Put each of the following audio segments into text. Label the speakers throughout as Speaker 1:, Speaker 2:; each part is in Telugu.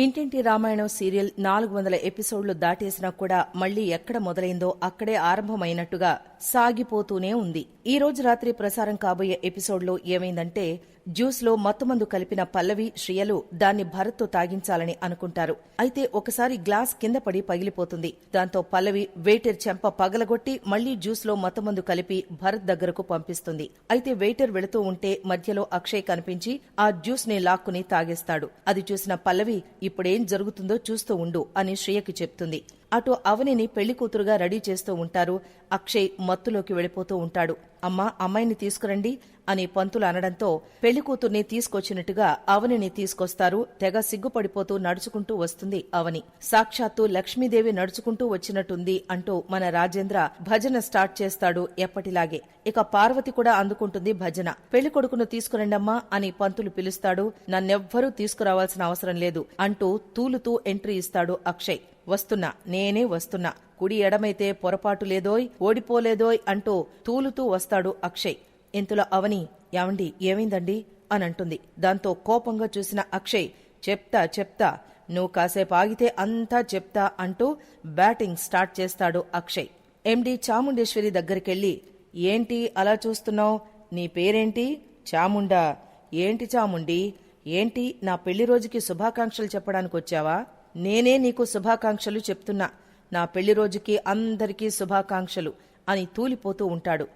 Speaker 1: ఇంటింటి రామాయణం సీరియల్ నాలుగు వందల ఎపిసోడ్లు దాటేసినా కూడా మళ్ళీ ఎక్కడ మొదలైందో అక్కడే ఆరంభమైనట్టుగా సాగిపోతూనే ఉంది. ఈ రోజు రాత్రి ప్రసారం కాబోయే ఎపిసోడ్లో ఏమైందంటే జ్యూస్లో మత్తుమందు కలిపిన పల్లవి శ్రియలు దాన్ని భరత్తో తాగించాలని అనుకుంటారు. అయితే ఒకసారి గ్లాస్ కింద పడి పగిలిపోతుంది. దాంతో పల్లవి వెయిటర్ చెంప పగలగొట్టి మళ్ళీ జ్యూస్లో మత్తుమందు కలిపి భరత్ దగ్గరకు పంపిస్తుంది. అయితే వెయిటర్ వెళుతూ ఉంటే మధ్యలో అక్షయ్ కనిపించి ఆ జ్యూస్ని లాక్కుని తాగేస్తాడు. అది చూసిన పల్లవి ఇప్పుడేం జరుగుతుందో చూస్తూ ఉండు అని శ్రియకి చెప్తుంది. అటు అవనిని పెళ్ళి కూతురుగా రెడీ చేస్తూ ఉంటారు. అక్షయ్ మత్తులోకి వెళ్ళిపోతూ ఉంటాడు. అమ్మా అమ్మాయిని తీసుకురండి అని పంతులు అనడంతో పెళ్ళి కూతుర్ని తీసుకొచ్చినట్టుగా అవనిని తీసుకొస్తారు. తెగ సిగ్గుపడిపోతూ నడుచుకుంటూ వస్తుంది అవని. సాక్షాత్తు లక్ష్మీదేవి నడుచుకుంటూ వచ్చినట్టుంది అంటూ మన రాజేంద్ర భజన స్టార్ట్ చేస్తాడు ఎప్పటిలాగే. ఇక పార్వతి కూడా అందుకుంటుంది భజన. పెళ్ళి కొడుకును తీసుకురండమ్మా అని పంతులు పిలుస్తాడు. నన్నెవ్వరూ తీసుకురావాల్సిన అవసరం లేదు అంటూ తూలుతూ ఎంట్రీ ఇస్తాడు అక్షయ్. వస్తున్నా నేనే వస్తున్నా. కుడి ఎడమైతే పొరపాటు లేదోయ్ ఓడిపోలేదోయ్ అంటూ తూలుతూ వస్తాడు అక్షయ్. ఇంతలో అవని యావండి ఏమైందండి? అని అంటుంది. దాంతో కోపంగా చూసిన అక్షయ్ చెప్తా చెప్తా నువ్వు కాసేపు ఆగితే అంతా చెప్తా అంటూ బ్యాటింగ్ స్టార్ట్ చేస్తాడు అక్షయ్. ఎండి చాముండేశ్వరి దగ్గరికెళ్ళి ఏంటి అలా చూస్తున్నావు? నీ పేరేంటి? చాముండా. ఏంటి చాముండి? ఏంటి నా పెళ్ళి రోజుకి శుభాకాంక్షలు చెప్పడానికి వచ్చావా నేనే నీకు శుభాకాంక్షలు చెప్తున్నా. నా పెళ్ళి రోజుకి అందరికీ శుభాకాంక్షలు అని తూలిపోతూ ఉంటాడు.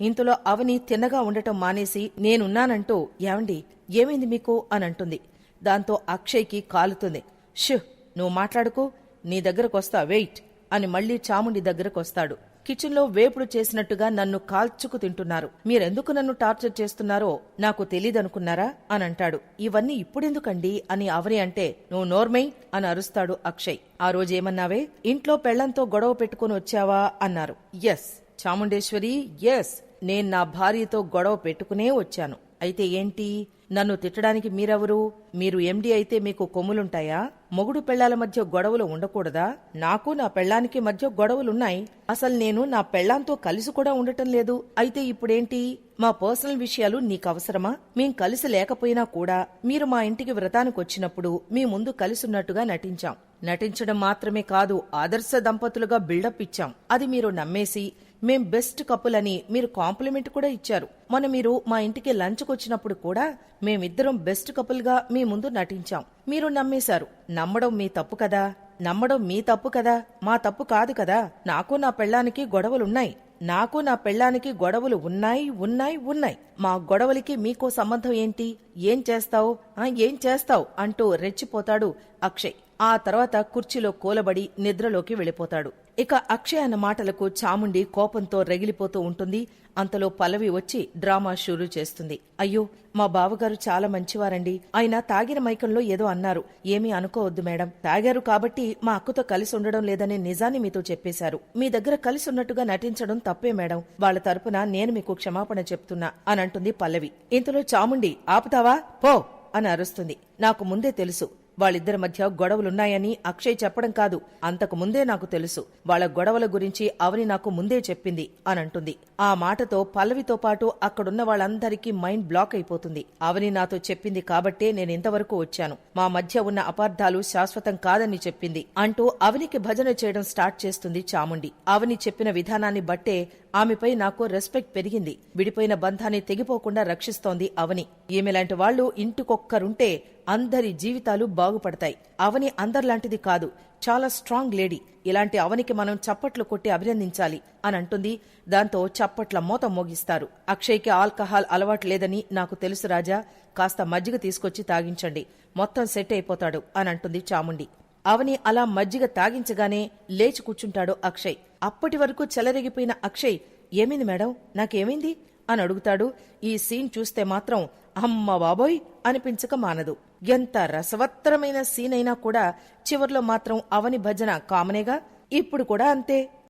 Speaker 1: ఇంతలో అవని తిన్నగా ఉండటం మానేసి నేనున్నానంటూ ఏమండి ఏమైంది మీకు? అని అంటుంది. దాంతో అక్షయ్కి కాలుతుంది. షు నువ్వు మాట్లాడుకో నీ దగ్గరకొస్తా వెయిట్ అని మళ్ళీ చాముండి దగ్గరకొస్తాడు. కిచెన్లో వేపుడు చేసినట్టుగా నన్ను కాల్చుకు తింటున్నారు. మీరెందుకు నన్ను టార్చర్ చేస్తున్నారో నాకు తెలీదనుకున్నారా? అని అంటాడు ఇవన్నీ ఇప్పుడెందుకండి? అని అవని అంటే నువ్వు నోర్మై అని అరుస్తాడు అక్షయ్. ఆ రోజేమన్నావే? ఇంట్లో పెళ్ళంతో గొడవ పెట్టుకుని వచ్చావా అన్నారు. ఎస్ చాముండేశ్వరి ఎస్ నేను నా భార్యతో గొడవ పెట్టుకునే వచ్చాను. అయితే ఏంటి? నన్ను తిట్టడానికి మీరెవరు? మీరు ఎండి అయితే మీకు కొమ్ములుంటాయా? మొగుడు పెళ్ళాల మధ్య గొడవలు ఉండకూడదా? నాకు నా పెళ్ళానికి మధ్య గొడవలున్నాయి. అసలు నేను నా పెళ్ళాంతో కలిసి కూడా ఉండటం లేదు. అయితే ఇప్పుడేంటి? మా పర్సనల్ విషయాలు నీకు అవసరమా? మేం కలిసి లేకపోయినా కూడా మీరు మా ఇంటికి వ్రతానికి వచ్చినప్పుడు మీ ముందు కలిసున్నట్టుగా నటించాం. నటించడం మాత్రమే కాదు ఆదర్శ దంపతులుగా బిల్డప్ ఇచ్చాం. అది మీరు నమ్మేసి మేం బెస్ట్ కపుల్ అని మీరు కాంప్లిమెంట్ కూడా ఇచ్చారు. మొన్న మీరు మా ఇంటికి లంచ్కి వచ్చినప్పుడు కూడా మేమిద్దరం బెస్ట్ కపుల్గా మీ ముందు నటించాం. మీరు నమ్మేశారు. నమ్మడం మీ తప్పు కదా. నమ్మడం మీ తప్పు కదా. మా తప్పు కాదు కదా. నాకు నా పెళ్ళానికి గొడవలున్నాయి. నాకు నా పెళ్ళానికి గొడవలు ఉన్నాయి ఉన్నాయి ఉన్నాయి. మా గొడవలకి మీకో సంబంధం ఏంటి? ఏం చేస్తావు? ఏం చేస్తావు? అంటూ రెచ్చిపోతాడు అక్షయ్. ఆ తర్వాత కుర్చీలో కూలబడి నిద్రలోకి వెళ్ళిపోతాడు. ఇక అక్షయ్ అన్న మాటలకు చాముండి కోపంతో రగిలిపోతూ ఉంటుంది. అంతలో పల్లవి వచ్చి డ్రామా షురూ చేస్తుంది. అయ్యో మా బావగారు చాలా మంచివారండి. ఆయన తాగిన మైకంలో ఏదో అన్నారు. ఏమీ అనుకోవద్దు మేడం. తాగారు కాబట్టి మా అక్కతో కలిసి ఉండడం లేదనే నిజాన్ని మీతో చెప్పేశారు. మీ దగ్గర కలిసి ఉన్నట్టుగా నటించడం తప్పే మేడం. వాళ్ళ తరపున నేను మీకు క్షమాపణ చెప్తున్నా అని అంటుంది పల్లవి. ఇంతలో చాముండి ఆపుతావా? పో! అని అరుస్తుంది. నాకు ముందే తెలుసు. వాళ్ళిద్దరి మధ్య గొడవలున్నాయని అక్షయ్ చెప్పడం కాదు. అంతకు ముందే నాకు తెలుసు. వాళ్ళ గొడవల గురించి అవని నాకు ముందే చెప్పింది అని అంటుంది ఆ మాటతో పల్లవితో పాటు అక్కడున్న వాళ్ళందరికీ మైండ్ బ్లాక్ అయిపోతుంది. అవని నాతో చెప్పింది కాబట్టే నేను ఇంతవరకు వచ్చాను. మా మధ్య ఉన్న అపార్థాలు శాశ్వతం కాదని చెప్పింది అంటూ అవనికి భజన చేయడం స్టార్ట్ చేస్తుంది చాముండి. అవని చెప్పిన విధానాన్ని బట్టే ఆమెపై నాకు రెస్పెక్ట్ పెరిగింది. విడిపోయిన బంధాన్ని తెగిపోకుండా రక్షిస్తోంది అవని. ఈమెలాంటి వాళ్ళు ఇంటికొక్కరుంటే అందరి జీవితాలు బాగుపడతాయి. అవని అందరిలాంటిది కాదు. చాలా స్ట్రాంగ్ లేడీ. ఇలాంటి అవనికి మనం చప్పట్లు కొట్టి అభినందించాలి అని అంటుంది. దాంతో చప్పట్ల మోత మోగిస్తారు. అక్షయ్కి ఆల్కహాల్ అలవాటు లేదని నాకు తెలుసు రాజా. కాస్త మజ్జిగ తీసుకొచ్చి తాగించండి. మొత్తం సెట్ అయిపోతాడు అని అంటుంది చాముండి. అవని అలా మజ్జిగ తాగించగానే లేచి కూర్చుంటాడు అక్షయ్. అప్పటి వరకు చెలరిగిపోయిన అక్షయ్ ఏమైంది మేడం? నాకేమైంది? అని అడుగుతాడు. ఈ సీన్ చూస్తే మాత్రం అమ్మ బాబోయ్ అనిపించక మానదు. ఎంత రసవత్తరమైన సీన్ అయినా కూడా చివర్లో మాత్రం అవని భజన కామనేగా ఇప్పుడు కూడా అంతే.